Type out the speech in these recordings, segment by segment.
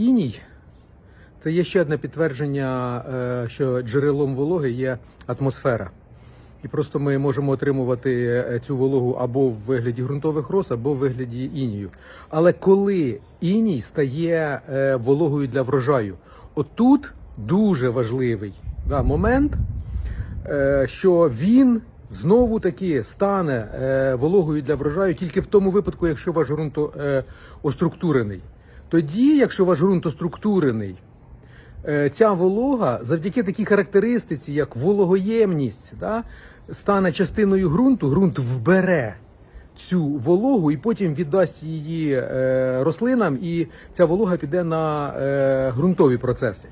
Іній це є ще одне підтвердження, е, що джерелом вологи є атмосфера. І просто ми можемо отримувати е, цю вологу або в вигляді ґрунтових рос, або в вигляді інію. Але коли іній стає е, вологою для врожаю, отут дуже важливий да, момент, що він знову таки стане вологою для врожаю тільки в тому випадку, якщо ваш ґрунт оструктурений. Тоді, якщо ваш ґрунт оструктурений, е, ця волога завдяки такій характеристиці, як вологоємність, да, стане частиною ґрунту, ґрунт вбере цю вологу і потім віддасть її е, рослинам, і ця волога піде на е, ґрунтові процеси.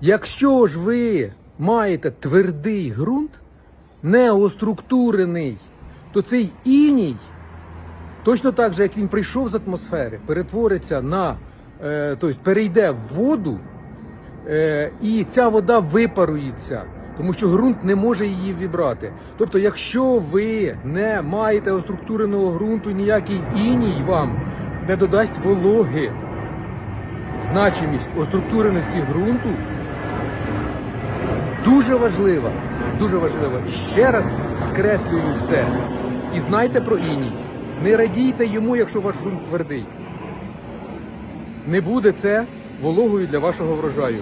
Якщо ж ви маєте твердий ґрунт, неоструктурений, то цей іній Точно так же, як він прийшов з атмосфери, перетвориться на, тобто перейде в воду, е, і ця вода випарується, тому що ґрунт не може її вібрати. Тобто, якщо ви не маєте оструктуреного ґрунту, ніякий іній вам не додасть вологи, значимість оструктуреності ґрунту дуже важлива. Дуже важлива. І ще раз підкреслюю все. І знайте про іній. Не радійте йому, якщо ваш ґрунт твердий. Не буде це вологою для вашого врожаю.